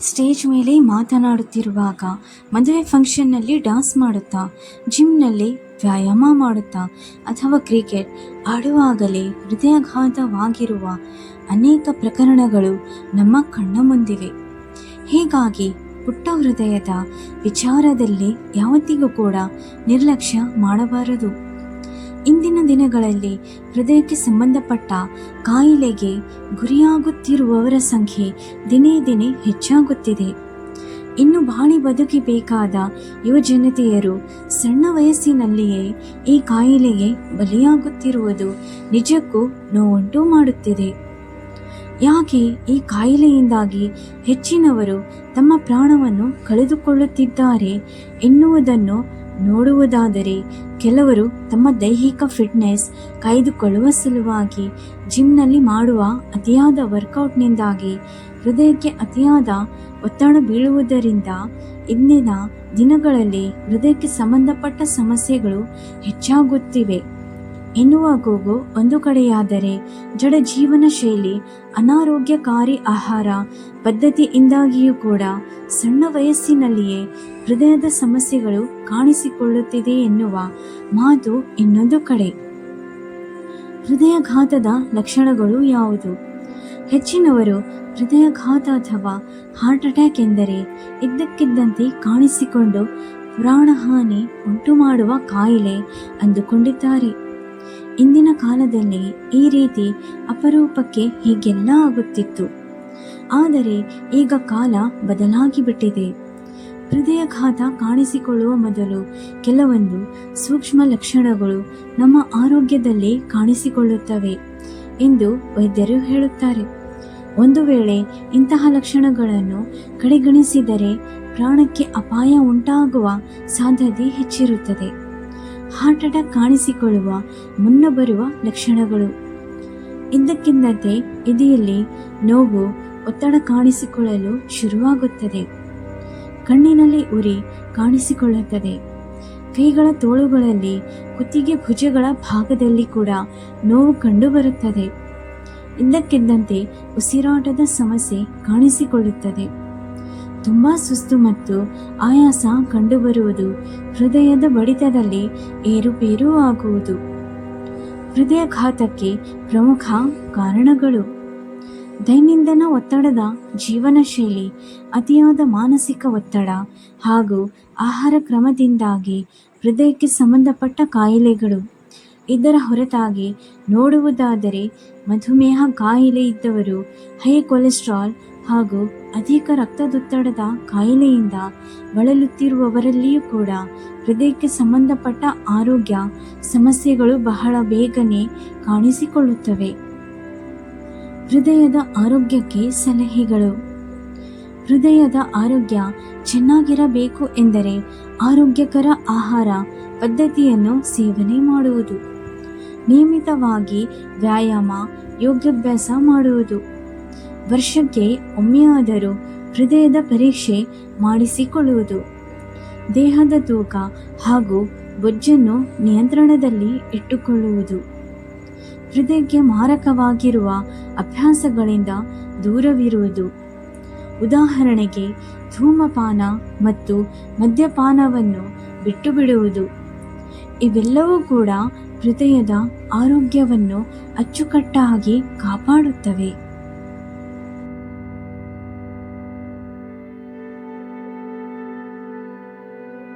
Stage ಮೇಲೆ ಮಾತನಾಡುತ್ತಿರುವಾಗ ಮದುವೆ ಫಂಕ್ಷನ್ನಲ್ಲಿ ಡಾನ್ಸ್ ಮಾಡುತ್ತಾ, ಜಿಮ್ನಲ್ಲಿ ವ್ಯಾಯಾಮ ಮಾಡುತ್ತಾ ಅಥವಾ ಕ್ರಿಕೆಟ್ ಆಡುವಾಗಲೇ ಹೃದಯಾಘಾತವಾಗಿರುವ ಅನೇಕ ಪ್ರಕರಣಗಳು ನಮ್ಮ ಕಣ್ಣ ಮುಂದಿವೆ. ಹೀಗಾಗಿ ಪುಟ್ಟ ಹೃದಯದ ವಿಚಾರದಲ್ಲಿ ಯಾವತ್ತಿಗೂ ಕೂಡ ನಿರ್ಲಕ್ಷ್ಯ ಮಾಡಬಾರದು. ಇಂದಿನ ದಿನಗಳಲ್ಲಿ ಹೃದಯಕ್ಕೆ ಸಂಬಂಧಪಟ್ಟ ಕಾಯಿಲೆಗೆ ಗುರಿಯಾಗುತ್ತಿರುವವರ ಸಂಖ್ಯೆ ದಿನೇ ದಿನೇ ಹೆಚ್ಚಾಗುತ್ತಿದೆ. ಇನ್ನು ಬಾಳಿ ಬದುಕಬೇಕಾದ ಯುವಜನತೆಯರು ಸಣ್ಣ ವಯಸ್ಸಿನಲ್ಲಿಯೇ ಈ ಕಾಯಿಲೆಗೆ ಬಲಿಯಾಗುತ್ತಿರುವುದು ನಿಜಕ್ಕೂ ನೋವುಂಟು ಮಾಡುತ್ತಿದೆ. ಯಾಕೆ ಈ ಕಾಯಿಲೆಯಿಂದಾಗಿ ಹೆಚ್ಚಿನವರು ತಮ್ಮ ಪ್ರಾಣವನ್ನು ಕಳೆದುಕೊಳ್ಳುತ್ತಿದ್ದಾರೆ ಎನ್ನುವುದನ್ನು ನೋಡುವುದಾದರೆ ಕೆಲವರು ತಮ್ಮ ದೈಹಿಕ ಫಿಟ್ನೆಸ್ ಕಾಯ್ದುಕೊಳ್ಳುವ ಸಲುವಾಗಿ ಜಿಮ್ನಲ್ಲಿ ಮಾಡುವ ಅತಿಯಾದ ವರ್ಕೌಟ್ನಿಂದಾಗಿ ಹೃದಯಕ್ಕೆ ಅತಿಯಾದ ಒತ್ತಡ ಬೀಳುವುದರಿಂದ ಇಂದಿನ ದಿನಗಳಲ್ಲಿ ಹೃದಯಕ್ಕೆ ಸಂಬಂಧಪಟ್ಟ ಸಮಸ್ಯೆಗಳು ಹೆಚ್ಚಾಗುತ್ತಿವೆ. ಎನ್ನುವ ಕೂಗು ಒಂದು ಕಡೆಯಾದರೆ ಜಡ ಜೀವನ ಶೈಲಿ ಅನಾರೋಗ್ಯಕಾರಿ ಆಹಾರ ಪದ್ಧತಿಯಿಂದಾಗಿಯೂ ಕೂಡ ಸಣ್ಣ ವಯಸ್ಸಿನಲ್ಲಿಯೇ ಹೃದಯದ ಸಮಸ್ಯೆಗಳು ಕಾಣಿಸಿಕೊಳ್ಳುತ್ತಿದೆ ಎನ್ನುವ ಮಾತು ಇನ್ನೊಂದು ಕಡೆ. ಹೃದಯಘಾತದ ಲಕ್ಷಣಗಳು ಯಾವುದು? ಹೆಚ್ಚಿನವರು ಹೃದಯಾಘಾತ ಅಥವಾ ಹಾರ್ಟ್ ಅಟ್ಯಾಕ್ ಎಂದರೆ ಇದ್ದಕ್ಕಿದ್ದಂತೆ ಕಾಣಿಸಿಕೊಂಡು ಪ್ರಾಣಹಾನಿ ಉಂಟು ಮಾಡುವ ಕಾಯಿಲೆ ಅಂದುಕೊಂಡಿದ್ದಾರೆ. ಇಂದಿನ ಕಾಲದಲ್ಲಿ ಈ ರೀತಿ ಅಪರೂಪಕ್ಕೆ ಹೀಗೆಲ್ಲ ಆಗುತ್ತಿತ್ತು. ಆದರೆ ಈಗ ಕಾಲ ಬದಲಾಗಿ ಬಿಟ್ಟಿದೆ ಹೃದಯಘಾತ ಕಾಣಿಸಿಕೊಳ್ಳುವ ಮೊದಲು ಕೆಲವೊಂದು ಸೂಕ್ಷ್ಮ ಲಕ್ಷಣಗಳು ನಮ್ಮ ಆರೋಗ್ಯದಲ್ಲಿ ಕಾಣಿಸಿಕೊಳ್ಳುತ್ತವೆ ಎಂದು ವೈದ್ಯರು ಹೇಳುತ್ತಾರೆ. ಒಂದು ವೇಳೆ ಇಂತಹ ಲಕ್ಷಣಗಳನ್ನು ಕಡೆಗಣಿಸಿದರೆ ಪ್ರಾಣಕ್ಕೆ ಅಪಾಯ ಉಂಟಾಗುವ ಸಾಧ್ಯತೆ ಹೆಚ್ಚಿರುತ್ತದೆ. ಹಾರ್ಟ್ ಕಾಣಿಸಿಕೊಳ್ಳುವ, ಮುನ್ನ ಬರುವ ಲಕ್ಷಣಗಳು. ಇದ್ದಕ್ಕಿದ್ದಂತೆ ಎದೆಯಲ್ಲಿ ನೋವು, ಒತ್ತಡ ಕಾಣಿಸಿಕೊಳ್ಳಲು ಶುರುವಾಗುತ್ತದೆ. ಕಣ್ಣಿನಲ್ಲಿ ಉರಿ ಕಾಣಿಸಿಕೊಳ್ಳುತ್ತದೆ. ಕೈಗಳ ತೋಳುಗಳಲ್ಲಿ ಕುತ್ತಿಗೆ ಭುಜಗಳ ಭಾಗದಲ್ಲಿ ಕೂಡ ನೋವು ಕಂಡುಬರುತ್ತದೆ. ಇದ್ದಕ್ಕಿದ್ದಂತೆ ಉಸಿರಾಟದ ಸಮಸ್ಯೆ ಕಾಣಿಸಿಕೊಳ್ಳುತ್ತದೆ. ತುಂಬ ಸುಸ್ತು ಮತ್ತು ಆಯಾಸ ಕಂಡುಬರುವುದು. ಹೃದಯದ ಬಡಿತದಲ್ಲಿ ಏರುಪೇರು ಆಗುವುದು. ಹೃದಯಾಘಾತಕ್ಕೆ ಪ್ರಮುಖ ಕಾರಣಗಳು. ದೈನಂದಿನ ಒತ್ತಡದ ಜೀವನ ಶೈಲಿ ಅತಿಯಾದ ಮಾನಸಿಕ ಒತ್ತಡ ಹಾಗೂ ಆಹಾರ ಕ್ರಮದಿಂದಾಗಿ ಹೃದಯಕ್ಕೆ ಸಂಬಂಧಪಟ್ಟ ಕಾಯಿಲೆಗಳು. ಇದರ ಹೊರತಾಗಿ ನೋಡುವುದಾದರೆ ಮಧುಮೇಹ ಕಾಯಿಲೆ ಇದ್ದವರು, ಹೈ ಕೊಲೆಸ್ಟ್ರಾಲ್ ಹಾಗೂ ಅಧಿಕ ರಕ್ತದೊತ್ತಡದ ಕಾಯಿಲೆಯಿಂದ ಬಳಲುತ್ತಿರುವವರಲ್ಲಿಯೂ ಕೂಡ ಹೃದಯಕ್ಕೆ ಸಂಬಂಧಪಟ್ಟ ಆರೋಗ್ಯ ಸಮಸ್ಯೆಗಳು ಬಹಳ ಬೇಗನೆ ಕಾಣಿಸಿಕೊಳ್ಳುತ್ತವೆ. ಹೃದಯದ ಆರೋಗ್ಯಕ್ಕೆ ಸಲಹೆಗಳು. ಹೃದಯದ ಆರೋಗ್ಯ ಚೆನ್ನಾಗಿರಬೇಕು ಎಂದರೆ ಆರೋಗ್ಯಕರ ಆಹಾರ, ಪದ್ಧತಿಯನ್ನು ಸೇವನೆ ಮಾಡುವುದು. ನಿಯಮಿತವಾಗಿ ವ್ಯಾಯಾಮ, ಯೋಗಾಭ್ಯಾಸ ಮಾಡುವುದು. ವರ್ಷಕ್ಕೆ ಒಮ್ಮೆಯಾದರೂ ಹೃದಯದ ಪರೀಕ್ಷೆ ಮಾಡಿಸಿಕೊಳ್ಳುವುದು. ದೇಹದ ತೂಕ ಹಾಗೂ ಬೊಜ್ಜನ್ನು ನಿಯಂತ್ರಣದಲ್ಲಿ ಇಟ್ಟುಕೊಳ್ಳುವುದು. ಹೃದಯಕ್ಕೆ ಮಾರಕವಾಗಿರುವ ಅಭ್ಯಾಸಗಳಿಂದ ದೂರವಿರುವುದು. ಉದಾಹರಣೆಗೆ, ಧೂಮಪಾನ ಮತ್ತು ಮದ್ಯಪಾನವನ್ನು ಬಿಟ್ಟು ಬಿಡುವುದು ಇವೆಲ್ಲವೂ ಕೂಡ ಹೃದಯದ ಆರೋಗ್ಯವನ್ನು ಅಚ್ಚುಕಟ್ಟಾಗಿ ಕಾಪಾಡುತ್ತವೆ.